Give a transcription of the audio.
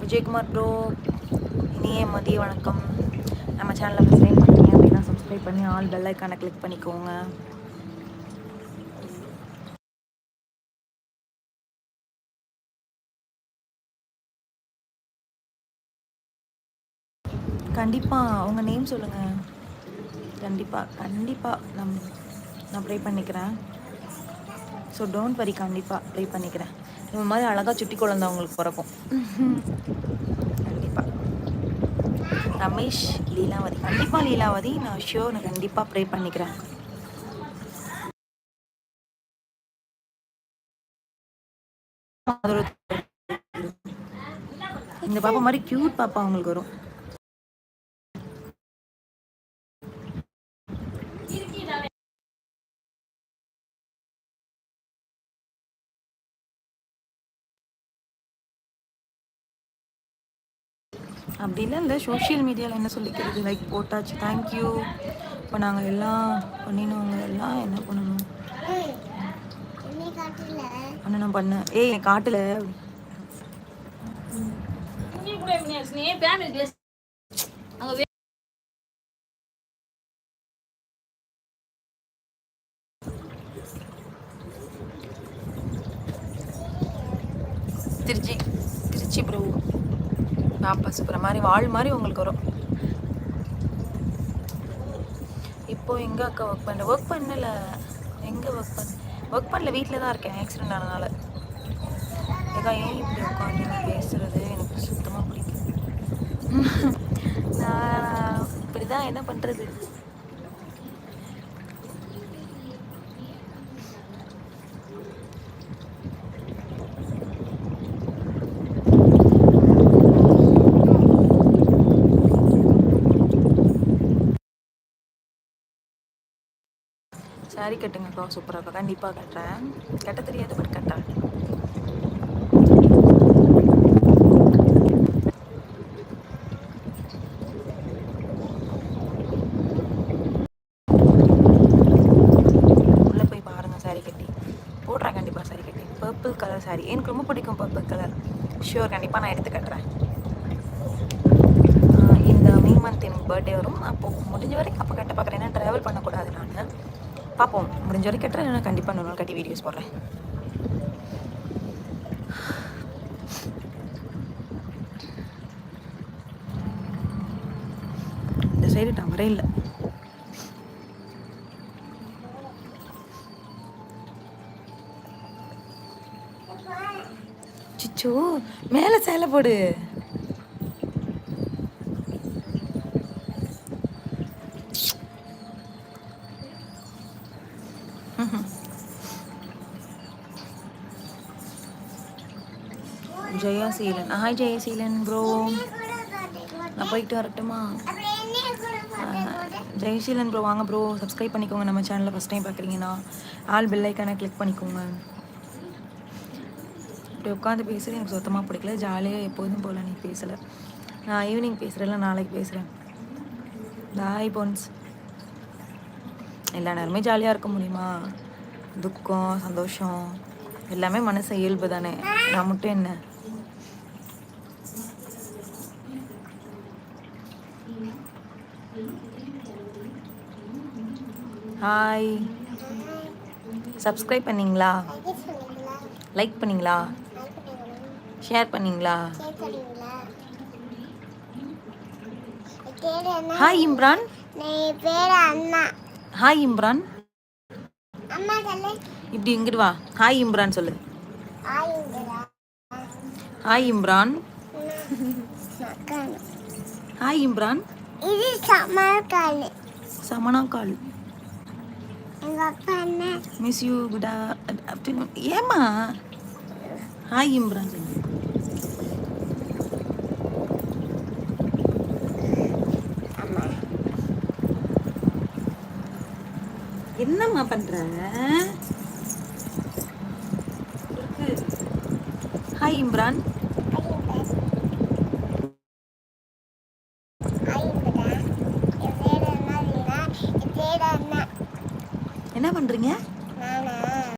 Vijayakumar bro இனிய மதிய வணக்கம். நம்ம சேனலை சப்ஸ்கிரைப் பண்ணுறீங்க அப்படின்னா சப்ஸ்கிரைப் பண்ணி ஆல் பெல் ஐக்கானை கிளிக் பண்ணிக்கோங்க. கண்டிப்பாக உங்கள் நேம் சொல்லுங்கள் கண்டிப்பாக கண்டிப்பாக நம் நான் ப்ரே பண்ணிக்கிறேன். ஸோ டோன்ட் வரி கண்டிப்பாக ப்ளே பண்ணிக்கிறேன். இந்த மாதிரி அழகாக சுட்டி குழந்தை அவங்களுக்கு பிறக்கும். கண்டிப்பாக ரமேஷ் லீலாவதி. கண்டிப்பாக லீலாவதி. நான் ஷோ நான் கண்டிப்பாக ப்ரே பண்ணிக்கிறேன். இந்த பாப்பா மாதிரி க்யூட் பாப்பா அவங்களுக்கு வரும். அப்படிலாம் இல்லை சோஷியல் மீடியாவில் என்ன சொல்லிக்கிறது? லைக் போட்டாச்சு. தேங்க்யூ இப்போ நாங்கள் எல்லாம் பண்ணினவங்க எல்லாம் என்ன பண்ணணும்? பண்ணணும் பண்ண ஏய் என் காட்டில். திருச்சி திருச்சி ப்ரோ பாப்பா சூப்பர் மாதிரி வாழ் மாதிரி உங்களுக்கு வரும். இப்போ எங்க அக்கா ஒர்க் பண்ண ஒர்க் பண்ணல. எங்க ஒர்க் பண்ண ஒர்க் பண்ணல வீட்டில் தான் இருக்கேன் ஆக்சிடென்ட் ஆனதுனால ஏக்கா ஏன் இப்படி உட்காந்து நீ பேசுறது? எனக்கு சுத்தமாக பிடிக்கும் நான் இப்படிதான் என்ன பண்றது? சாரி கட்டுங்கக்கா சூப்பராக இருக்கா? கண்டிப்பாக கட்டுறேன். கட்ட தெரியாது பட் கட்டுறேன். உள்ளே போய் பாருங்கள் சாரி கட்டி. போடுறேன் கண்டிப்பாக சாரி கட்டி. பர்பிள் கலர் சாரி எனக்கு ரொம்ப பிடிக்கும் பர்பிள் கலர் ஷியோர் கண்டிப்பாக நான் எடுத்து கட்டுறேன். இந்த மே மந்த் எனக்கு பர்த்டே வரும். அப்போது முடிஞ்ச வரைக்கும் அப்போ கட்ட பார்க்குறேன் ஏன்னா ட்ராவல் பண்ணக்கூடாது நான். பார்ப்போம் முடிஞ்ச வரைக்கும் கட்டுறேன். நான் கண்டிப்பாக இன்னொரு கட்டி வீடியோஸ் போடுறேன். இந்த சைடு டவரே இல்லை. சிச்சோ மேலே சேலை போடு. ஜெயாசீலன் ஹாய் ஜெயசீலன் ப்ரோ நான் போயிட்டு வரட்டுமா? ஜெயசீலன் ப்ரோ வாங்க ப்ரோ சப்ஸ்கிரைப் பண்ணிக்கோங்க. நம்ம சேனலில் ஃபஸ்ட் டைம் பார்க்குறீங்கன்னா ஆல் பில்லைக்கான ஐக்கானை கிளிக் பண்ணிக்கோங்க. இப்படி உட்காந்து பேசுகிறது எனக்கு சுத்தமாக பிடிக்கல. ஜாலியாக எப்போதும் போகல நீ பேசலை. நான் ஈவினிங் பேசுகிறேன் நாளைக்கு பேசுகிறேன் பாய் போன்ஸ். எல்லா நேரமே ஜாலியாக இருக்க முடியுமா? துக்கம் சந்தோஷம் எல்லாமே மனசு இயல்பு தானே. நான் மட்டும் என்ன? ஹாய் சப்ஸ்கிரைப் பண்ணீங்களா? லைக் பண்ணீங்களா? ஷேர் பண்ணீங்களா? ஹாய் இம்ரான் ஹாய் இம்ரான் அம்மா சொல்லு இப்படி இங்கிட்டு வா. ஹாய் இம்ரான் சொல்லு. ஹாய் இம்ரான் ஹாய் இம்ரான் இது சமர்கால் சமனா கால் எங்க அப்பா என்ன மிஸ் யூ குட் ஆஃப்டர்நூன் ஏமா ஹாய் இம்ரான் என்னம்மா பண்ற? ஹாய் இம்ரான் என்ன பண்ணுறீங்க